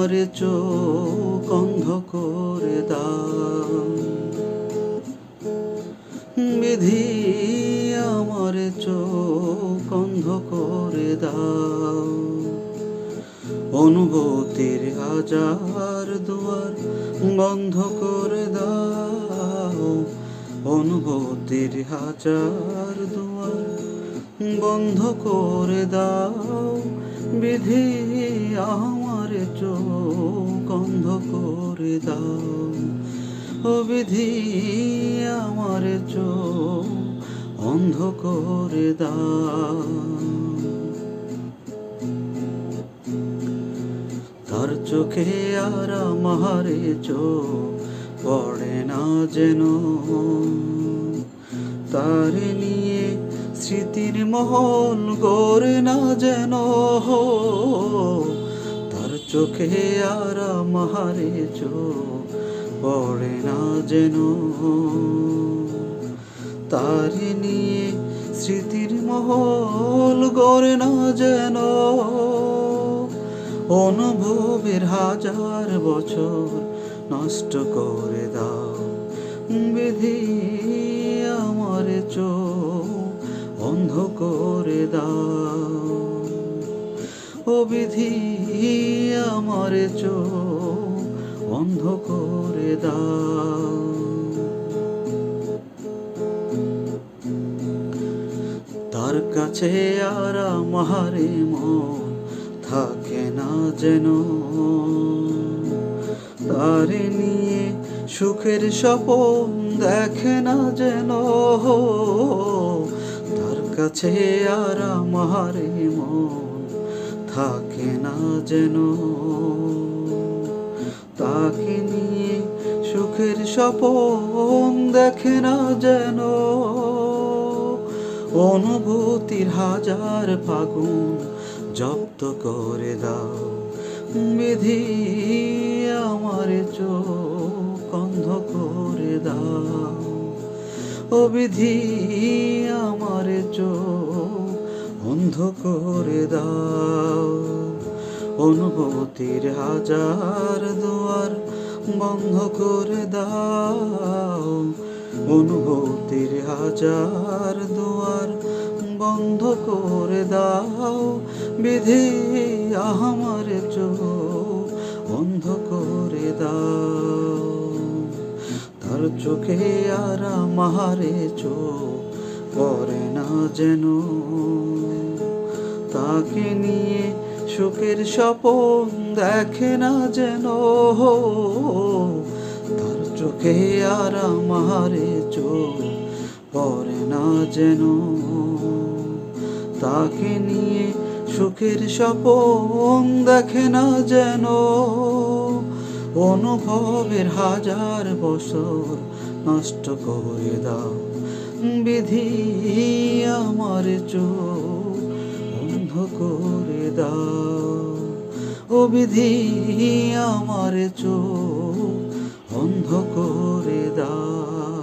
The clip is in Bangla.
আমার চোখ অন্ধ করে দাও। বিধি আমার চোখ অন্ধ করে দাও। অনুভূতির হাজার দুয়ার বন্ধ করে দাও। অনুভূতির হাজার দুয়ার বন্ধ করে দাও। বিধি আমার চোখ অন্ধ করে দাও। ও বিধি আমার চোখ অন্ধ করে দাও। তার চোখে আর আমারে চোখ পড়ে না যেন। তার নিয়ে স্মৃতির মহল গড়ে না যেন তার চোখে আর আমারে চোখ পড়ে না যেন তার নিয়ে স্মৃতির মহল গড়ে না যেন অনুভবের হাজার বছর নষ্ট করে দাও, বিধি আমার চোখ। অন্ধ করে দাও। বিধি, আমার চোখ অন্ধ করে দাও। তার কাছে আর আমারে মন থাকে না যেন। তারে নিয়ে সুখের স্বপন দেখে না যেন। কাছে আর আমারে মন থাকে না যেন। তাকে নিয়ে সুখের স্বপন দেখে না যেন। অনুভূতির হাজার ফাগুন জব্দ করে দাও, বিধি আমার চোখ অন্ধ করে দাও। ও বিধি আমার চোখ অন্ধ করে দাও। অনুভূতির হাজার দুয়ার বন্ধ করে দাও। অনুভূতির হাজার দুয়ার বন্ধ করে দাও। বিধি আমার চোখ বন্ধ করে দাও। চোখে আর আমারে চোখ পড়ে না যেন। তাকে নিয়ে সুখের স্বপন দেখে না যেন। তার চোখে আর আমারে চোখ পড়ে না যেন। তাকে নিয়ে সুখের স্বপন দেখে না যেন। অনুভবের হাজার বছর নষ্ট করে দাও। বিধি আমার চোখ বন্ধ করে দাও। ও বিধি আমার চোখ বন্ধ করে দাও।